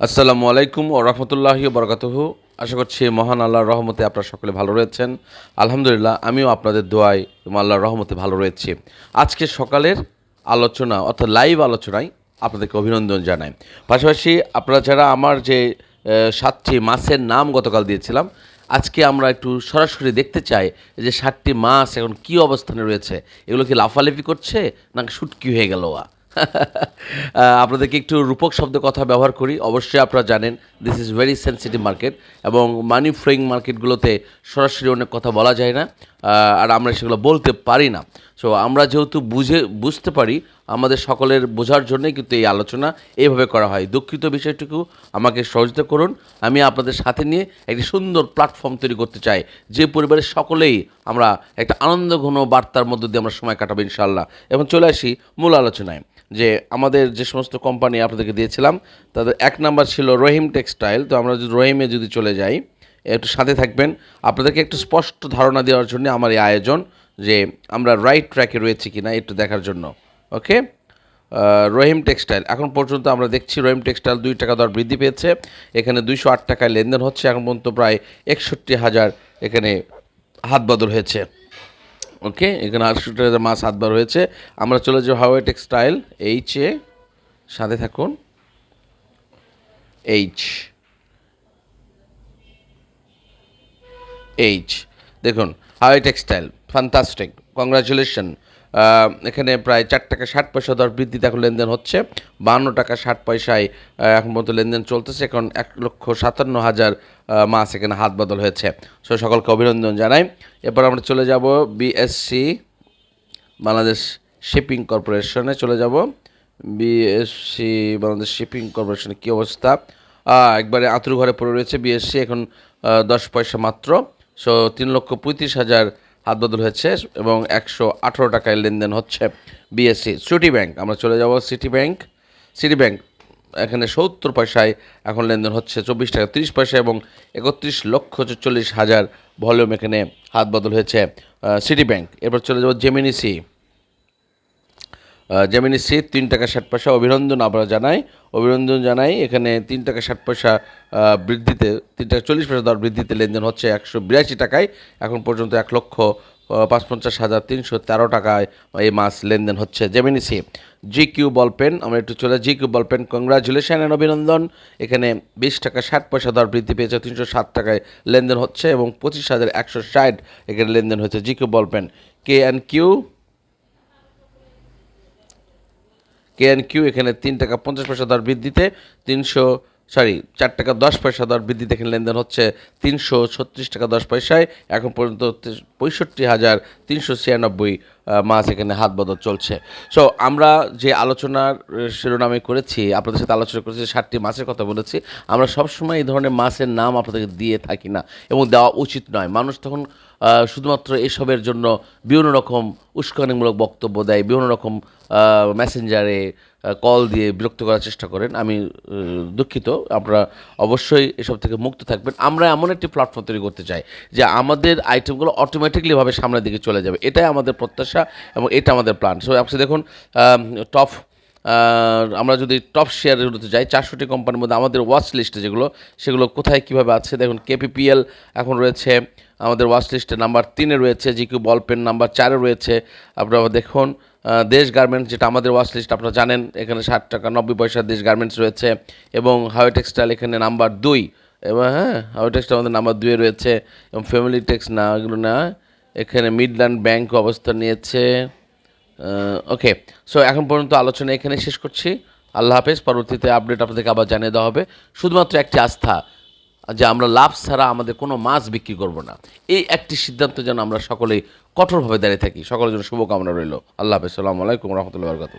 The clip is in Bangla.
আসসালামু আলাইকুম ও রহমতুল্লাহি বরকাতহ। আশা করছি মহান আল্লাহর রহমতে আপনারা সকলে ভালো রয়েছেন। আলহামদুলিল্লাহ, আমিও আপনাদের দোয়ায় আল্লাহর রহমতে ভালো রয়েছি। আজকে সকালের আলোচনা অর্থাৎ লাইভ আলোচনায় আপনাদেরকে অভিনন্দন জানাই। পাশাপাশি আপনারা যারা আমার যে সাতটি মাছের নাম গতকাল দিয়েছিলাম, আজকে আমরা একটু সরাসরি দেখতে চাই যে সাতটি মাছ এখন কি অবস্থানে রয়েছে। এগুলো কি লাফালাফি করছে নাকি শুটকি হয়ে গেল আপনাদেরকে একটু রূপক শব্দ কথা ব্যবহার করি। অবশ্যই আপনারা জানেন this is very sensitive market এবং মানি ফ্লোয়িং মার্কেটগুলোতে সরাসরি অনেক কথা বলা যায় না আর আমরা সেগুলো বলতে পারি না। সো আমরা যেহেতু বুঝে, বুঝতে পারি, আমাদের সকলের বোঝার জন্যই কিন্তু এই আলোচনা এইভাবে করা হয়। দুঃখিত বিষয়টুকু আমাকে সহযোগিতা করুন। আমি আপনাদের সাথে নিয়ে একটি সুন্দর প্ল্যাটফর্ম তৈরি করতে চাই, যে পরিবারের সকলেই আমরা একটা আনন্দঘন বার্তার মধ্য দিয়ে আমরা সময় কাটাবো ইনশাল্লাহ এবং চলে আসি মূল আলোচনায়, যে আমাদের যে সমস্ত কোম্পানি আপনাদেরকে দিয়েছিলাম, তাদের এক নাম্বার ছিল রহিম টেক্সটাইল। তো আমরা যদি রহিমে যদি চলে যাই, একটু সাথে থাকবেন। আপনাদেরকে একটু স্পষ্ট ধারণা দেওয়ার জন্য আমার এই আয়োজন। যে আমরা রাইট ট্র্যাকে রয়েছি কি না একটু দেখার জন্য ওকে রহিম টেক্সটাইল এখন পর্যন্ত আমরা দেখছি রহিম টেক্সটাইল দুই টাকা দর বৃদ্ধি পেয়েছে, এখানে দুইশো আট টাকায় লেনদেন হচ্ছে, এখন পর্যন্ত প্রায় একষট্টি হাজার এখানে হাত বদল হয়েছে ওকে এখানে আটষট্টি হাজার হাত বার হয়েছে। আমরা চলে যাই হাওয়াই টেক্সটাইল এইচ এ, সাথে থাকুন এইচ এইচ দেখুন হাওয়াই টেক্সটাইল ফান্টাস্টিক কংগ্রাচুলেশন এখানে প্রায় চার টাকা ষাট পয়সা দর বৃদ্ধিতে এখন লেনদেন হচ্ছে। বান্ন টাকা ষাট পয়সায় এখন পর্যন্ত লেনদেন চলতেছে। এখন এক লক্ষ সাতান্ন হাজার মাস এখানে হাত বদল হয়েছে। সো সকলকে অভিনন্দন জানাই। এরপর আমরা চলে যাব বিএসসি বাংলাদেশ শিপিং কর্পোরেশনে চলে যাব। বিএসসি বাংলাদেশ শিপিং কর্পোরেশনের কী অবস্থা? একবারে আতুর ঘরে পড়ে রয়েছে বিএসসি এখন দশ পয়সা মাত্র। সো তিন লক্ষ পঁয়ত্রিশ হাজার হাত বদল হয়েছে এবং একশো আঠেরো টাকায় লেনদেন হচ্ছে বিএসসি সিটি ব্যাংক আমরা চলে যাব সিটি ব্যাংক সিটি ব্যাংক এখানে সত্তর পয়সায় এখন লেনদেন হচ্ছে চব্বিশ টাকা তিরিশ পয়সা এবং একত্রিশ লক্ষ চল্লিশ হাজার ভলিউম এখানে হাত বদল হয়েছে সিটি ব্যাংক এরপর চলে যাব Gemini sea uh, Gemini sea তিন টাকা ষাট পয়সা। অভিনন্দন আমরা জানাই। অভিনন্দন জানাই, এখানে তিন টাকা ষাট পয়সা বৃদ্ধিতে, তিন টাকা চল্লিশ পয়সা দর বৃদ্ধিতে লেনদেন হচ্ছে একশো বিরাশি টাকায়। এখন পর্যন্ত এক লক্ষ পাঁচপঞ্চাশ হাজার তিনশো তেরো টাকায় এই মাস লেনদেন হচ্ছে Gemini sea G Q ball pen আমরা একটু চলে G Q ball pen congratulation and অভিনন্দন। এখানে বিশ টাকা ষাট পয়সা দর বৃদ্ধি পেয়েছে, তিনশো সাত টাকায় লেনদেন হচ্ছে এবং পঁচিশ হাজার একশো ষাট এখানে লেনদেন হচ্ছে G Q ball pen K and Q K N Q এখানে তিন টাকা পঞ্চাশ পয়সা দর বৃদ্ধিতে, তিনশো সরি চার টাকা দশ পয়সা দর বৃদ্ধিতে এখানে লেনদেন হচ্ছে তিনশো ছত্রিশ টাকা দশ পয়সায়। এখন পর্যন্ত পঁয়ষট্টি হাজার তিনশো ছিয়ানব্বই মাছ এখানে হাত বদল চলছে। সো আমরা যে আলোচনার শিরোনামে করেছি, আপনাদের সাথে আলোচনা করেছি ষাটটি মাছের কথা বলেছি, আমরা সবসময় এই ধরনের মাছের নাম আপনাদেরকে দিয়ে থাকি না এবং দেওয়া উচিত নয়। মানুষ তখন শুধুমাত্র এসবের জন্য বিভিন্ন রকম উস্কানিমূলক বক্তব্য দেয়, বিভিন্ন রকম মেসেঞ্জারে কল দিয়ে বিরক্ত করার চেষ্টা করেন। আমি দুঃখিত, আপনারা অবশ্যই এসব থেকে মুক্ত থাকবেন। আমরা এমন একটি প্ল্যাটফর্ম তৈরি করতে চাই যে আমাদের আইটেমগুলো অটোমেটিকলিভাবে সামনের দিকে চলে যাবে। এটাই আমাদের প্রত্যাশা। এবং এটা আমাদের প্ল্যান সো আপনি দেখুন টপ আমরা যদি টপ শেয়ারগুলোতে যাই, চারশোটি কোম্পানির মধ্যে আমাদের ওয়াচ লিস্টে যেগুলো, সেগুলো কোথায় কীভাবে আছে? দেখুন কেপিপিএল এখন রয়েছে, আমাদের ওয়াচ লিস্টে নাম্বার তিনে রয়েছে জিকিউ বল পেন নাম্বার চারে রয়েছে। আপনারা দেখুন দেশ গার্মেন্টস যেটা আমাদের ওয়াচ লিস্ট আপনারা জানেন, এখানে ষাট টাকা নব্বই পয়সা দেশ গার্মেন্টস রয়েছে এবং হাওয়াই টেক্সটাইল এখানে নাম্বার দুই। এবং হ্যাঁ হাওয়াই টেক্সটাইল আমাদের নাম্বার দুয়ে রয়েছে এবং ফ্যামিলি টেক্স না, এগুলো না এখানে মিডল্যান্ড ব্যাংক অবস্থান নিয়েছে। ওকে সো এখন পর্যন্ত আলোচনা এখানে শেষ করছি। আল্লাহ হাফেজ, পরবর্তীতে আপডেট আপনাদেরকে আবার জানিয়ে দেওয়া হবে। শুধুমাত্র একটি আস্থা, যে আমরা লাভ ছাড়া আমাদের কোনো মাছ বিক্রি করব না। এই একটি সিদ্ধান্ত যেন আমরা সকলেই কঠোরভাবে দাঁড়িয়ে থাকি। সকলের জন্য শুভকামনা রইল। আল্লাহ হাফেজ সালামু আলাইকুম রহমতুল্লাহ বরকাত